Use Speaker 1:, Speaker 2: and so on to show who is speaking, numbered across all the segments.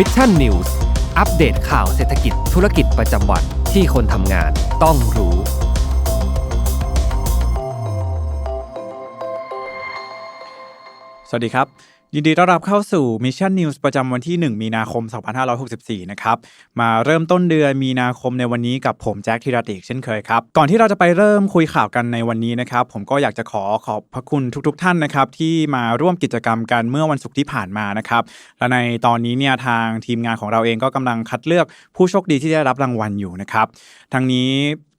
Speaker 1: มิชชั่นนิวส์อัปเดตข่าวเศรษฐกิจธุรกิจประจำวันที่คนทำงานต้องรู้
Speaker 2: สวัสดีครับ ยินดีต้อนรับเข้าสู่ Mission News ประจำวันที่ 1 มีนาคม 2564 นะครับ มาเริ่มต้นเดือนมีนาคมในวันนี้กับผมแจ็คธีรติกเช่นเคยครับ ก่อนที่เราจะไปเริ่มคุยข่าวกันในวันนี้นะครับ ผมก็อยากจะขอขอบพระคุณทุกๆทท่านนะครับ ที่มาร่วมกิจกรรมกันเมื่อวันศุกร์ที่ผ่านมานะครับ และในตอนนี้เนี่ยทางทีมงานของเราเองก็กำลังคัดเลือกผู้โชคดีที่ได้รับรางวัลอยู่นะครับทั้งนี้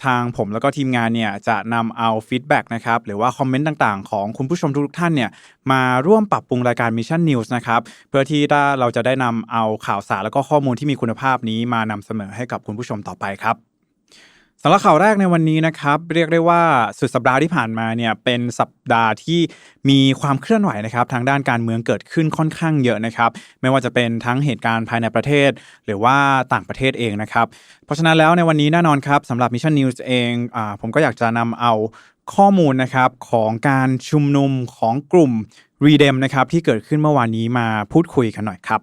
Speaker 2: ทางผมแล้วก็ทีมงานเนี่ยจะนำเอาฟีดแบ็กนะครับหรือว่าคอมเมนต์ต่างๆ ของคุณผู้ชมทุกท่านเนี่ยมาร่วมปรับปรุงรายการ Mission News นะครับ เพื่อที่ถ้าเราจะได้นำเอาข่าวสารแล้วก็ข้อมูลที่มีคุณภาพนี้มานำเสนอให้กับคุณผู้ชมต่อไปครับสำหรับข่าวแรกในวันนี้นะครับเรียกได้ว่าสุดสัปดาห์ที่ผ่านมาเนี่ยเป็นสัปดาห์ที่มีความเคลื่อนไหวนะครับ ทางด้านการเมืองเกิดขึ้นค่อนข้างเยอะนะครับ ไม่ว่าจะเป็นทั้งเหตุการณ์ภายในประเทศ หรือว่าต่างประเทศเองนะครับ เพราะฉะนั้นแล้วในวันนี้แน่นอนครับสำหรับ Mission News เองอผมก็อยากจะนำเอา ข้อมูลนะครับของการชุมนุมของกลุ่ม r e d e m นะครับที่เกิดขึ้นเมื่อวานนี้มาพูดคุยกันหน่อยครับ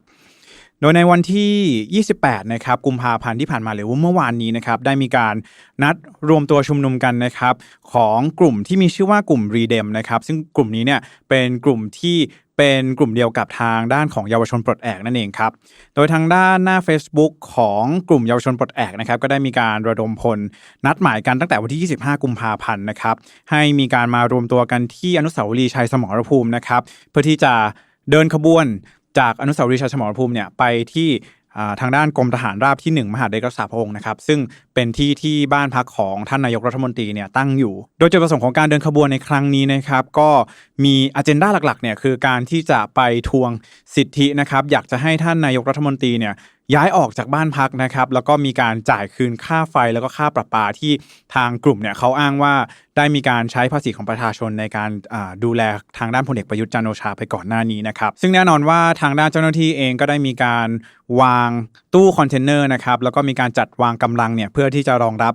Speaker 2: โดยในวันที่ 28 นะครับกุมภาพันธ์ที่ผ่านมาหรือว่าเมื่อวานนี้นะครับได้มีการนัดรวมตัวชุมนุมกันนะครับ ของกลุ่มที่มีชื่อว่ากลุ่ม r e d e m นะครับซึ่งกลุ่มนี้เนี่ยเป็นกลุ่มที่ เป็นกลุ่มเดียวกับทางด้านของเยาวชนปลดแอกนั่นเองครับ โดยทางด้านหน้า Facebook ของกลุ่มเยาวชนปลดแอกนะครับก็ได้มีการระดมพลนัดหมายกันตั้งแต่วันที่ 25 กุมภาพันธ์นะครับให้มีการมารวมตัวกันที่อนุสาวรีย์ชัยสมรภูมินะครับเพื่อที่จะเดินขบวนจากอนุสาวรีย์ชัยสมรภูมิเนี่ยไปที่ ทางด้านกรมทหารราบที่ 1 มหาดเล็กรักษาพระองค์นะครับซึ่งเป็นที่ที่บ้านพักของท่านนายกรัฐมนตรีเนี่ยตั้งอยู่ โดยจุดประสงค์ของการเดินขบวนในครั้งนี้นะครับก็มีอ g e n d a หลักๆเนี่ยคือการที่จะไปทวงสิทธินะครับอยากจะให้ท่านนายกรัฐมนตรีเนี่ย ย้ายออกจากบ้านพักนะครับ แล้วก็มีการจ่ายคืนค่าไฟแล้วก็ค่าประปาที่ทางกลุ่มเนี่ยเขาอ้างว่าได้มีการใช้ภาษีของประชาชนในการดูแลทางด้านพลเอกประยุทธ์จันโอชาไปก่อนหน้านี้นะครับ ซึ่งแน่นอนว่าทางด้านเจ้าหน้าที่เองก็ได้มีการวางตู้คอนเทนเนอร์นะครับแล้วก็มีการจัดวางกำลังเนี่ยเพื่อที่จะรองรับ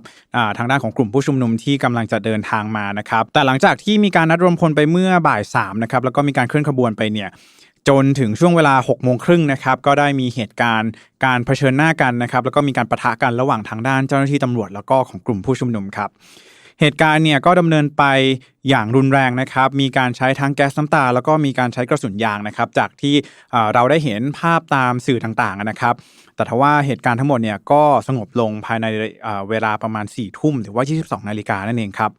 Speaker 2: ทางด้านของกลุ่มผู้ชุมนุมที่กำลังจะเดินทางมานะครับแต่หลังจากที่มีการนัดรวมพลไปเมื่อบ่าย3นะครับแล้วก็มีการเคลื่อนขบวนไปเนี่ย จนถึงช่วงเวลา6โมงครึ่งนะครับก็ได้มีเหตุการณ์การเผชิญหน้ากันนะครับแล้วก็มีการประทะกันระหว่างทางด้านเจ้าหน้าที่ตำรวจแล้วก็ของกลุ่มผู้ชุมนุมครับเหตุการณ์เนี่ยก็ดำเนินไปอย่างรุนแรงนะครับ มีการใช้ทั้งแก๊สน้ำตา แล้วก็มีการใช้กระสุนยางนะครับ จากที่เราได้เห็นภาพตามสื่อต่างๆนะครับ แต่ทว่าเหตุการณ์ทั้งหมดเนี่ยก็สงบลงภายในเวลาประมาณ4ทุ่มหรือว่า 22 นาฬิกานั่นเองครับ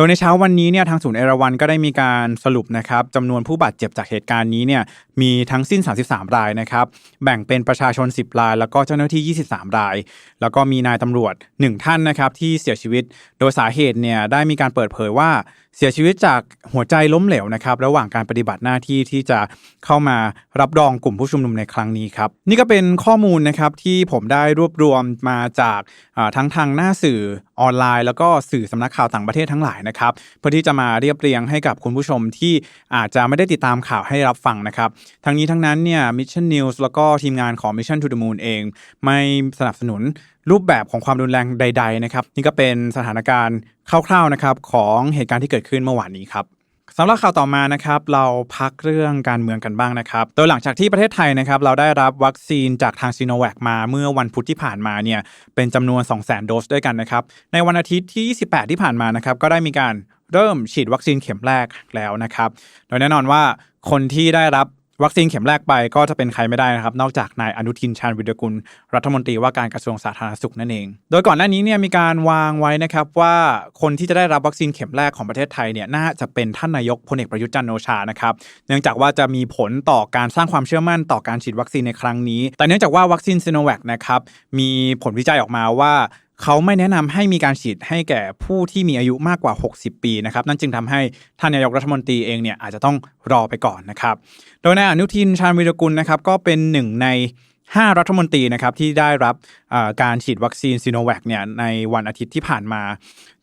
Speaker 2: ดยในเช้าวันนี้เนี่ยทางศูนย์เอราวันก็ได้มีการสรุปนะครับจำนวนผู้บาดเจ็บจากเหตุการณ์นี้เนี่ยมีทั้งสิ้น 33 รายนะครับ แบ่งเป็นประชาชน 10 ราย แล้วก็เจ้าหน้าที่ 23 ราย แล้วก็มีนายตำรวจ 1 ท่านนะครับที่เสียชีวิต โดยสาเหตุเนี่ยได้มีการเปิดเผยว่า เสียชีวิตจากหัวใจล้มเหลวนะครับ ระหว่างการปฏิบัติหน้าที่ที่จะเข้ามารับรองกลุ่มผู้ชุมนุมในครั้งนี้ครับ นี่ก็เป็นข้อมูลนะครับที่ผมได้รวบรวมมาจากทั้งทางหน้าสื่อออนไลน์ แล้วก็สื่อสำนักข่าวต่างประเทศทั้งหลายนะครับ เพื่อที่จะมาเรียบเรียงให้กับคุณผู้ชมที่อาจจะไม่ได้ติดตามข่าวให้รับฟังนะครับ ทั้งนี้ทั้งนั้นเนี่ย Mission News แล้วก็ทีมงานของ Mission to the Moon เอง ไม่สนับสนุน รูปแบบของความรุนแรงใด ๆ นะครับ นี่ก็เป็นสถานการณ์คร่าวๆนะครับของเหตุการณ์ที่เกิดขึ้นเมื่อวานนี้ครับสำหรับข่าวต่อมานะครับเราพักเรื่องการเมืองกันบ้างนะครับ โดยหลังจากที่ประเทศไทยนะครับเราได้รับวัคซีนจากทางซีโนแวคมาเมื่อวันพุธที่ผ่านมาเนี่ยเป็นจำนวน 2 0 0 0 0 0 โดสด้วยกันนะครับ ในวันอาทิตย์ที่ 28 ที่ผ่านมานะครับก็ได้มีการเริ่มฉีดวัคซีนเข็มแรกแล้วนะครับ โดยแน่นอนว่าคนที่ได้รับ วัคซีนเข็มแรกไปก็จะเป็นใครไม่ได้นะครับ นอกจากนายอนุทินชาญวิรกุล รัฐมนตรีว่าการกระทรวงสาธารณสุขนั่นเอง โดยก่อนหน้านี้เนี่ยมีการวางไว้นะครับว่าคนที่จะได้รับวัคซีนเข็มแรกของประเทศไทยเนี่ยน่าจะเป็นท่านนายกพลเอกประยุทธ์จันโอชานะครับเนื่องจากว่าจะมีผลต่อการสร้างความเชื่อมั่นต่อการฉีดวัคซีนในครั้งนี้ แต่เนื่องจากว่าวัคซีนซีโนแวคนะครับมีผลวิจัยออกมาว่า เขาไม่แนะนำให้มีการฉีดให้แก่ผู้ที่มีอายุมากกว่า 60 ปีนะครับนั่นจึงทำให้ท่านนายกรัฐมนตรีเองเนี่ยอาจจะต้องรอไปก่อนนะครับ โดยนายอนุทินชาญวิรกุลนะครับก็เป็นหนึ่งใน 5 รัฐมนตรีนะครับที่ได้รับการฉีดวัคซีนซีโนแวคเนี่ยในวันอาทิตย์ที่ผ่านมา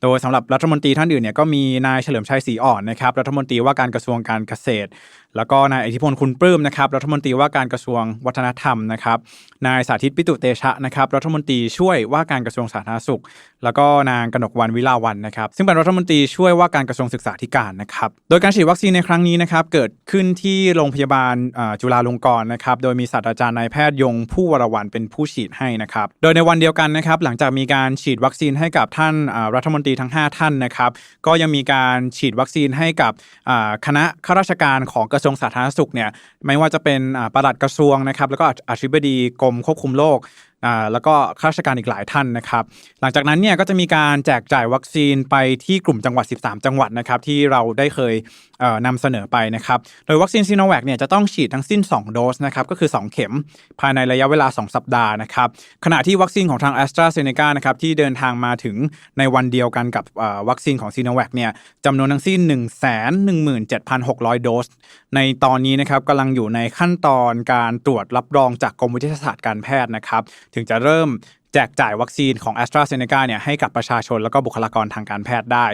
Speaker 2: โดยสำหรับรัฐมนตรีท่านอื่นเนี่ยก็มีนายเฉลิมชัยศรีอ่อนนะครับรัฐมนตรีว่าการกระทรวงการเกษตร แล้วก็นายอิทธิพลคุณปลื้มนะครับรัฐมนตรีว่าการกระทรวงวัฒนธรรมนะครับนายสาธิตปิตุเตชะนะครับรัฐมนตรีช่วยว่าการกระทรวงสาธารณสุข แล้วก็นางกนกวรรณวิลาวันนะครับซึ่งเป็นรัฐมนตรีช่วยว่าการกระทรวงศึกษาธิการนะครับโดยการฉีดวัคซีนในครั้งนี้นะครับเกิดขึ้นที่โรงพยาบาลจุฬาลงกรณ์นะครับโดยมีศาสตราจารย์นายแพทย์ยงผู้วรวันเป็นผู้ฉีดให้นะครับโดยในวันเดียวกันนะครับหลังจากมีการฉีดวัคซีนให้กับท่านรัฐมนตรีทั้ง 5 ท่านนะครับก็ยังมีการฉีดวัคซีนให้กับคณะข้าราชการของกระทรวงสาธารณสุขเนี่ยไม่ว่าจะเป็นอ่าปลัดกระทรวงนะครับแล้วก็อธิบดีกรมควบคุมโรค อ่าแล้วก็ข้าราชการอีกหลายท่านนะครับ หลังจากนั้นเนี่ยก็จะมีการแจกจ่ายวัคซีนไปที่กลุ่มจังหวัด 13 จังหวัดนะครับที่เราได้เคยเอ่อนำเสนอไปนะครับ โดยวัคซีนซีโนแวคเนี่ยจะต้องฉีดทั้งสิ้น 2 โดสนะครับก็คือ 2 เข็มภายในระยะเวลา 2 สัปดาห์นะครับขณะที่วัคซีนของทาง a s t r a z เซ e c a นะครับที่เดินทางมาถึงในวันเดียวกันกับวัคซีนของซีโนแวคเนี่ยจำนวนทั้งสิ้น 1 1 7 6 0 0 โดส ในตอนนี้นะครับกำลังอยู่ในขั้นตอนการตรวจรับรองจากกรมวิทยาศาสตร์การแพทย์นะครับถึงจะเริ่มแจกจ่ายวัคซีนของ a s t r a z เซ e c a เนี่ยให้กับประชาชนแล้วก็บุคลากรทางการแพทย์ได้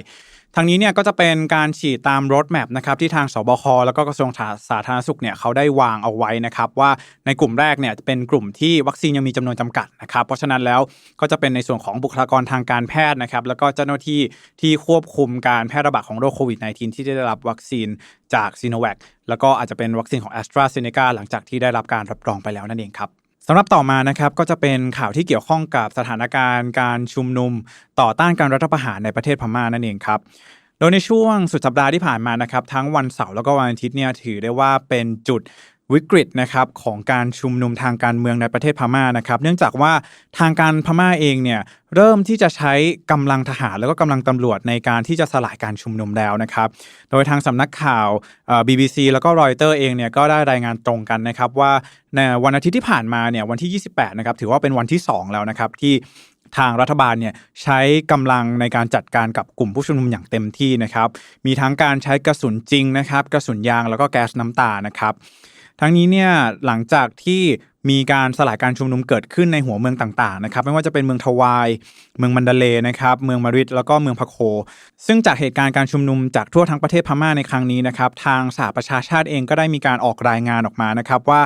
Speaker 2: ทางนี้เนี่ยก็จะเป็นการฉีดตามรถแมพนะครับที่ทางสบคแล้วก็กระทรวงสาธารณสุขเนี่ยเขาได้วางเอาไว้นะครับว่าในกลุ่มแรกเนี่ยเป็นกลุ่มที่วัคซีนยังมีจำนวนจำกัดนะครับเพราะฉะนั้นแล้วก็จะเป็นในส่วนของบุคลากรทางการแพทย์นะครับแล้วก็เจ้าหน้าที่ที่ควบคุมการแพร่ระบาดของโรคโควิด -19 ที่ได้รับวัคซีนจากซีโนแวคแล้วก็อาจจะเป็นวัคซีนของ a s t r a z เซ e c a หลังจากที่ได้รับการรับรองไปแล้วนั่นเองครับ สำหรับต่อมานะครับก็จะเป็นข่าวที่เกี่ยวข้องกับสถานการณ์การชุมนุม ต่อต้านการรัฐประหารในประเทศพม่านั่นเองครับโดยในช่วงสุดสัปดาห์ที่ผ่านมานะครับทั้งวันเสาร์แล้วก็วันอาทิตย์เนี่ยถือได้ว่าเป็นจุด วิกฤตนะครับของการชุมนุมทางการเมืองในประเทศพม่านะครับ เนื่องจากว่าทางการพม่าเองเนี่ยเริ่มที่จะใช้กำลังทหารแล้วก็กำลังตำรวจในการที่จะสลายการชุมนุมแล้วนะครับ โดยทางสำนักข่าวเอ่อ BBC แล้วก็รอยเตอร์เองเนี่ยก็ได้รายงานตรงกันนะครับว่าในวันอาทิตย์ที่ผ่านมาเนี่ยวันที่ 28 นะครับถือว่าเป็นวันที่ 2 แล้วนะครับที่ทางรัฐบาลเนี่ยใช้กำลังในการจัดการกับกลุ่มผู้ชุมนุมอย่างเต็มที่นะครับ มีทั้งการใช้กระสุนจริงนะครับ กระสุนยางแล้วก็แก๊สน้ำตานะครับ ทั้งนี้เนี่ยหลังจากที่มีการสลายการชุมนุมเกิดขึ้นในหัวเมืองต่างๆนะครับไม่ว่าจะเป็นเมืองทวาย เมืองมันดาเลนะครับเมืองมาริดแล้วก็เมืองพะโค ซึ่งจากเหตุการณ์การชุมนุมจากทั่วทั้งประเทศพม่าในครั้งนี้นะครับทางสหประชาชาติเองก็ได้มีการออกรายงานออกมานะครับว่า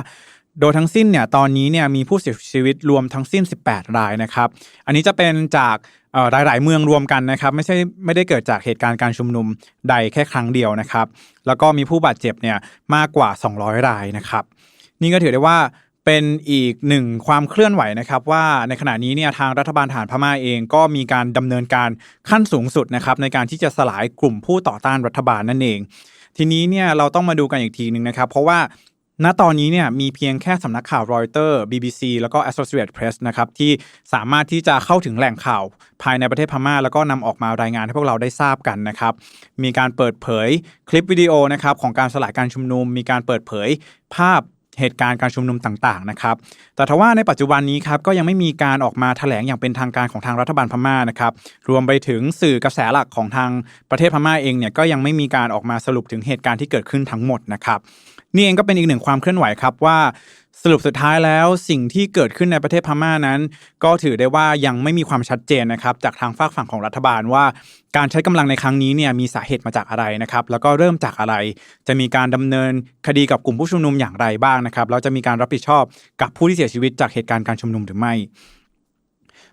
Speaker 2: โดยทั้งสิ้นเนี่ยตอนนี้เนี่ยมีผู้เสียชีวิตรวมทั้งสิ้น 18 รายนะครับ อันนี้จะเป็นจาก เอ่อหลายๆเมืองรวมกันนะครับไม่ใช่ไม่ได้เกิดจากเหตุการณ์การชุมนุมใดแค่ครั้งเดียวนะครับ แล้วก็มีผู้บาดเจ็บเนี่ยมากกว่า 200 รายนะครับ นี่ก็ถือได้ว่าเป็นอีกหนึ่งความเคลื่อนไหวนะครับ ว่าในขณะนี้เนี่ยทางรัฐบาลฐานพม่าเองก็มีการดำเนินการขั้นสูงสุดนะครับในการที่จะสลายกลุ่มผู้ต่อต้านรัฐบาลนั่นเอง ทีนี้เนี่ยเราต้องมาดูกันอีกทีหนึ่งนะครับ เพราะว่า ณตอนนี้เนี่ยมีเพียงแค่สำนักข่าวรอยเตอร์ BBC แล้วก็ Associated Press นะครับที่สามารถที่จะเข้าถึงแหล่งข่าว ภายในประเทศพม่า แล้วก็นำออกมารายงานให้พวกเราได้ทราบกันนะครับ มีการเปิดเผยคลิปวิดีโอนะครับของการสลายการชุมนุม มีการเปิดเผยภาพเหตุการณ์การชุมนุมต่างๆนะครับ แต่ทว่าในปัจจุบันนี้ครับก็ยังไม่มีการออกมาแถลงอย่างเป็นทางการของทางรัฐบาลพม่านะครับ รวมไปถึงสื่อกระแสหลักของทางประเทศพม่าเองเนี่ยก็ยังไม่มีการออกมาสรุปถึงเหตุการณ์ที่เกิดขึ้นทั้งหมดนะครับ นี่เองก็เป็นอีกหนึ่งความเคลื่อนไหวครับว่าสรุปสุดท้ายแล้วสิ่งที่เกิดขึ้นในประเทศพม่านั้น ก็ถือได้ว่ายังไม่มีความชัดเจนนะครับจากทางฝากฝั่งของรัฐบาลว่า การใช้กำลังในครั้งนี้เนี่ยมีสาเหตุมาจากอะไรนะครับแล้วก็เริ่มจากอะไร จะมีการดำเนินคดีกับกลุ่มผู้ชุมนุมอย่างไรบ้างนะครับแล้วจะมีการรับผิดชอบกับผู้ที่เสียชีวิตจากเหตุการณ์การชุมนุมหรือไม่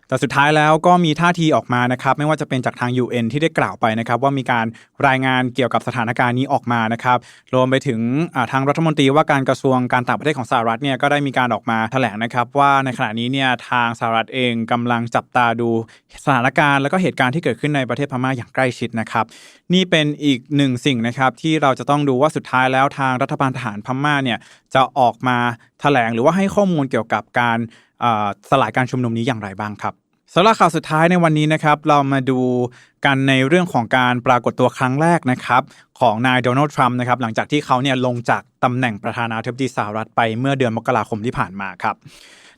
Speaker 2: แต่สุดท้ายแล้วก็มีท่าทีออกมานะครับไม่ว่าจะเป็นจากทาง UN ที่ได้กล่าวไปนะครับว่ามีการรายงานเกี่ยวกับสถานการณ์นี้ออกมานะครับรวมไปถึงทางรัฐมนตรีว่าการกระทรวงการต่างประเทศของสหรัฐเนี่ยก็ได้มีการออกมาแถลงนะครับว่าในขณะนี้เนี่ยทางสหรัฐเองกำลังจับตาดูสถานการณ์แล้วก็เหตุการณ์ที่เกิดขึ้นในประเทศพม่าอย่างใกล้ชิดนะครับนี่เป็นอีกหนึ่งสิ่งนะครับที่เราจะต้องดูว่าสุดท้ายแล้วทางรัฐบาลทหารพม่าเนี่ยจะออกมา ถลงหรือว่าให้ข้อมูลเกี่ยวกับการสลายการชุมนุมนี้อย่างไรบ้างครับสำหรับข่าวสุดท้ายในวันนี้นะครับ เรามาดูกันในเรื่องของการปรากฏตัวครั้งแรกนะครับ ของนายโดนัลด์ทรัมป์นะครับ หลังจากที่เขาเนี่ยลงจากตำแหน่งประธานาธิบดีสหรัฐไปเมื่อเดือนมกราคมที่ผ่านมาครับ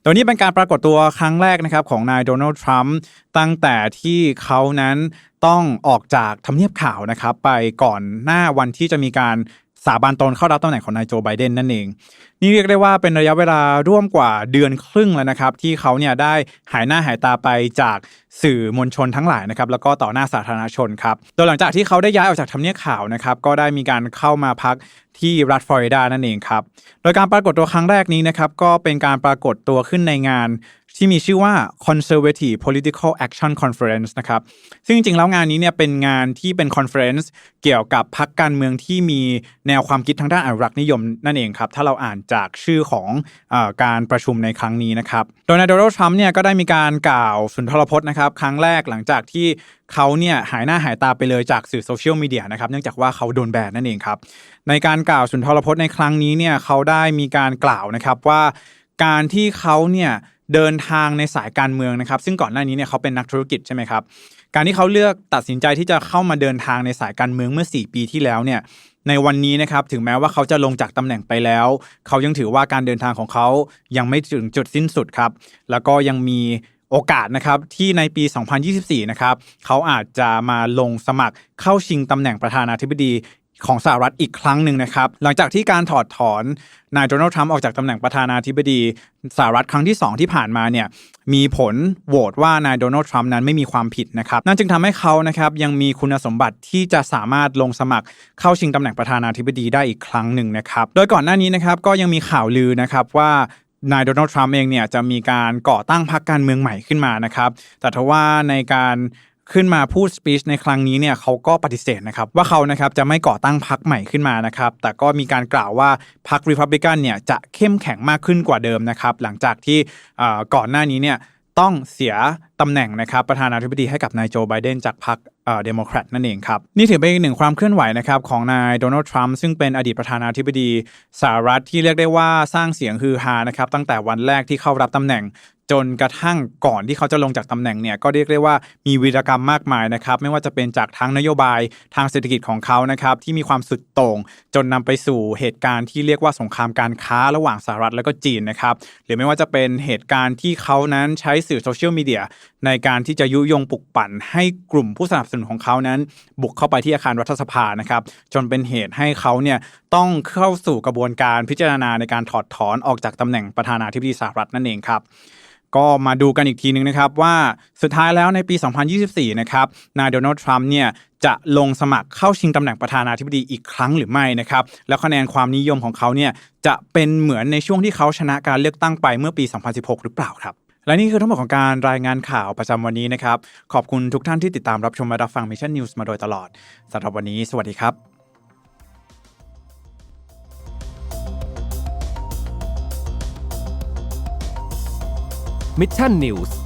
Speaker 2: โดยนี้เป็นการปรากฏตัวครั้งแรกนะครับของนายโดนัลด์ทรัมป์ตั้งแต่ที่เขานั้นต้องออกจากทำเนียบข่าวนะครับ ไปก่อนหน้าวันที่จะมีการสาบานตนเข้ารับตำแหน่งของนายโจไบเดนนั่นเอง นี่เรียกได้ว่าเป็นระยะเวลาร่วมกว่าเดือนครึ่งแล้วนะครับ ที่เขาเนี่ยได้หายหน้าหายตาไปจากสื่อมวลชนทั้งหลายนะครับแล้วก็ต่อหน้าสาธารณชนครับโดยหลังจากที่เขาได้ย้ายออกจากทำเนียบข่าวนะครับก็ได้มีการเข้ามาพักที่รัฐฟลอริดานั่นเองครับโดยการปรากฏตัวครั้งแรกนี้นะครับก็เป็นการปรากฏตัวขึ้นในงานที่มีชื่อว่า Conservative Political Action Conference นะครับ ซึ่งจริงๆ แล้วงานนี้เนี่ยเป็นงานที่เป็นคอนเฟรนซ์เกี่ยวกับพรรคการเมืองที่มีแนวความคิดทางด้านอนุรักษ์นิยมนั่นเองครับ ถ้าเราอ่านจากชื่อของอการประชุมในครั้งนี้นะครับ โดยนายโดนัลด์ทรัมป์เนี่ยก็ได้มีการกล่าวสุนทรพจน์นะครับ ครั้งแรกหลังจากที่เขาเนี่ยหายหน้าหายตาไปเลยจากสื่อโซเชียลมีเดียนะครับเนื่องจากว่าเขาโดนแบนนั่นเองครับ ในการกล่าวสุนทรพจน์ในครั้งนี้เนี่ยเขาได้มีการกล่าวนะครับว่าการที่เขาเนี่ยเดินทางในสายการเมืองนะครับ ซึ่งก่อนหน้านี้เนี่ยเขาเป็นนักธุรกิจใช่ไหมครับการที่เขาเลือกตัดสินใจที่จะเข้ามาเดินทางในสายการเมืองเมื่อ 4 ปีที่แล้วเนี่ย ในวันนี้นะครับถึงแม้ว่าเขาจะลงจากตำแหน่งไปแล้ว เขายังถือว่าการเดินทางของเขายังไม่ถึงจุดสิ้นสุดครับ แล้วก็ยังมีโอกาสนะครับที่ในปี 2024 นะครับเขาอาจจะมาลงสมัครเข้าชิงตำแหน่งประธานาธิบดี ของสหรัฐอีกครั้งหนึ่งนะครับ หลังจากที่การถอดถอนนายโดนัลด์ทรัมป์ออกจากตำแหน่งประธานาธิบดีสหรัฐครั้งที่ 2 ที่ผ่านมาเนี่ยมีผลโหวตว่านายโดนัลด์ทรัมป์นั้นไม่มีความผิดนะครับนั่นจึงทำให้เขานะครับยังมีคุณสมบัติที่จะสามารถลงสมัครเข้าชิงตำแหน่งประธานาธิบดีได้อีกครั้งหนึ่งนะครับโดยก่อนหน้านี้นะครับก็ยังมีข่าวลือนะครับว่านายโดนัลด์ทรัมป์เองเนี่ยจะมีการก่อตั้งพรรคการเมืองใหม่ขึ้นมานะครับแต่ทว่าในการ ขึ้นมาพูดสปีชในครั้งนี้เนี่ยเขาก็ปฏิเสธนะครับว่าเขานะครับจะไม่ก่อตั้งพรรคใหม่ขึ้นมานะครับแต่ก็มีการกล่าวว่าพรรครีพับลิกันเนี่ยจะเข้มแข็งมากขึ้นกว่าเดิมนะครับหลังจากที่ก่อนหน้านี้เนี่ยต้องเสียตำแหน่งนะครับประธานาธิบดีให้กับนายโจไบเดนจากพรรคเดโมแครตนั่นเองครับ นี่ถือเป็นอีกหนึ่งความเคลื่อนไหวนะครับของนายโดนัลด์ทรัมป์ซึ่งเป็นอดีตประธานาธิบดีสหรัฐที่เรียกได้ว่าสร้างเสียงฮือฮานะครับตั้งแต่วันแรกที่เข้ารับตำแหน่ง จนกระทั่งก่อนที่เขาจะลงจากตำแหน่งเนี่ยก็เรียกได้ว่ามีวีรกรรมมากมายนะครับไม่ว่าจะเป็นจากทั้งนโยบายทางเศรษฐกิจของเขานะครับที่มีความสุดโต่งจนนำไปสู่เหตุการณ์ที่เรียกว่าสงครามการค้าระหว่างสหรัฐและก็จีนนะครับหรือไม่ว่าจะเป็นเหตุการณ์ที่เขานั้นใช้สื่อโซเชียลมีเดียในการที่จะยุยงปลุกปั่น ให้กลุ่มผู้สนับสนุนของเขานั้น บุกเข้าไปที่อาคารรัฐสภานะครับจนเป็นเหตุให้เขาเนี่ยต้องเข้าสู่กระบวนการพิจารณาในการถอดถอนออกจากตำแหน่งประธานาธิบดีสหรัฐนั่นเองครับ ก็มาดูกันอีกทีนึงนะครับว่าสุดท้ายแล้วในปี 2024 นะครับนายโดนัลด์ทรัมป์เนี่ยจะลงสมัครเข้าชิงตำแหน่งประธานาธิบดีอีกครั้งหรือไม่นะครับ แล้วคะแนนความนิยมของเขาเนี่ยจะเป็นเหมือนในช่วงที่เขาชนะการเลือกตั้งไปเมื่อปี 2016 หรือเปล่าครับ และนี่คือทั้งหมดของการรายงานข่าวประจำวันนี้นะครับ ขอบคุณทุกท่านที่ติดตามรับชมและรับฟัง Mission News มาโดยตลอดสำหรับวันนี้ สวัสดีครับ
Speaker 1: มิชชั่นนิวส์